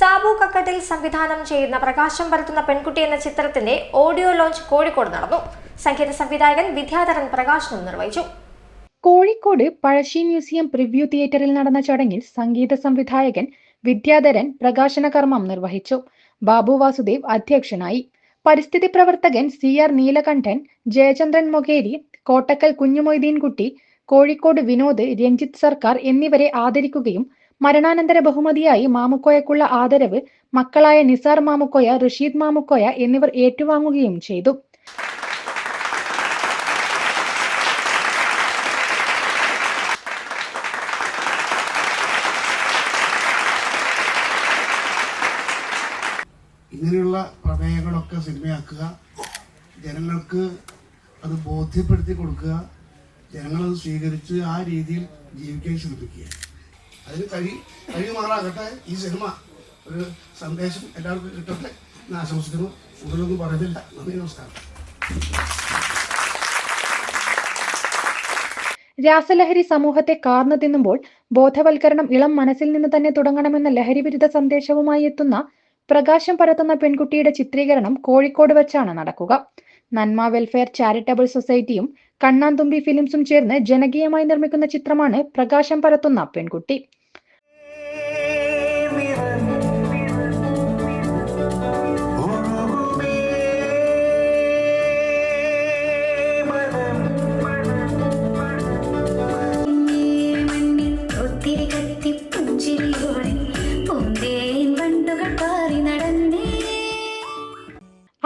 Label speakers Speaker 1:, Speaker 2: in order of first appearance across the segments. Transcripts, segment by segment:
Speaker 1: സാബു കക്കട്ടിൽ സംവിധാനം ചെയ്യുന്ന പ്രകാശം പരത്തുന്ന പെൺകുട്ടി എന്ന ചിത്രത്തിന്റെ ഓഡിയോ ലോഞ്ച് കോഴിക്കോട് നടന്നു. സംഗീത സംവിധായകൻ വിദ്യാധരൻ പ്രകാശനം നിർവഹിച്ചു.
Speaker 2: കോഴിക്കോട് പഴശ്ശി മ്യൂസിയം പ്രിവ്യൂ തിയേറ്ററിൽ നടന്ന ചടങ്ങിൽ സംഗീത സംവിധായകൻ വിദ്യാധരൻ പ്രകാശന കർമ്മം നിർവഹിച്ചു. ബാബു വാസുദേവ് അധ്യക്ഷനായി. പരിസ്ഥിതി പ്രവർത്തകൻ സി ആർ നീലകണ്ഠൻ ജയചന്ദ്രൻ മൊകേരി കോട്ടക്കൽ കുഞ്ഞുമൊയ്തീൻകുട്ടി കോഴിക്കോട് വിനോദ് രഞ്ജിത്ത് സർക്കാർ എന്നിവരെ ആദരിക്കുകയും മരണാനന്തര ബഹുമതിയായി മാമുക്കോയക്കുള്ള ആദരവ് മക്കളായ നിസാർ മാമുക്കോയ റഷീദ് മാമുക്കോയ എന്നിവർ ഏറ്റുവാങ്ങുകയും ചെയ്തു.
Speaker 3: ഇങ്ങനെയുള്ള പ്രമേയങ്ങളൊക്കെ സിനിമയാക്കുക ജനങ്ങൾക്ക് അത് ബോധ്യപ്പെടുത്തി കൊടുക്കുക ജനങ്ങളത് സ്വീകരിച്ച് ആ രീതിയിൽ ജീവിക്കാൻ ശ്രമിക്കുക. അതിന് കഴി കഴിയുമാറാകട്ടെ ഈ സിനിമ. ഒരു സന്ദേശം എല്ലാവർക്കും കിട്ടട്ടെ. എന്ന് ആശംസിക്കുന്നു. കൂടുതലൊന്നും പറയുന്നില്ല നന്ദി നമസ്കാരം.
Speaker 2: രാസലഹരി സമൂഹത്തെ കാർന്നു തിന്നുമ്പോൾ ബോധവൽക്കരണം ഇളം മനസ്സിൽ നിന്ന് തന്നെ തുടങ്ങണമെന്ന ലഹരി വിരുദ്ധ സന്ദേശവുമായി എത്തുന്ന പ്രകാശം പരത്തുന്ന പെൺകുട്ടിയുടെ ചിത്രീകരണം കോഴിക്കോട് വെച്ചാണ് നടക്കുക. നന്മ വെൽഫെയർ ചാരിറ്റബിൾ സൊസൈറ്റിയും കണ്ണാന്തുമ്പി ഫിലിംസും ചേർന്ന് ജനകീയമായി നിർമ്മിക്കുന്ന ചിത്രമാണ് പ്രകാശം പരത്തുന്ന പെൺകുട്ടി.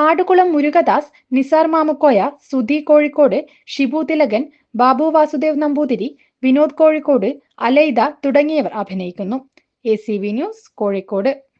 Speaker 2: ആടുകുളം മുരുകദാസ് നിസാർ മാമുക്കോയ സുധി കോഴിക്കോട് ഷിബു തിലകൻ ബാബു വാസുദേവ് നമ്പൂതിരി വിനോദ് കോഴിക്കോട് അലൈദ തുടങ്ങിയവർ അഭിനയിക്കുന്നു. A news Kozhikode.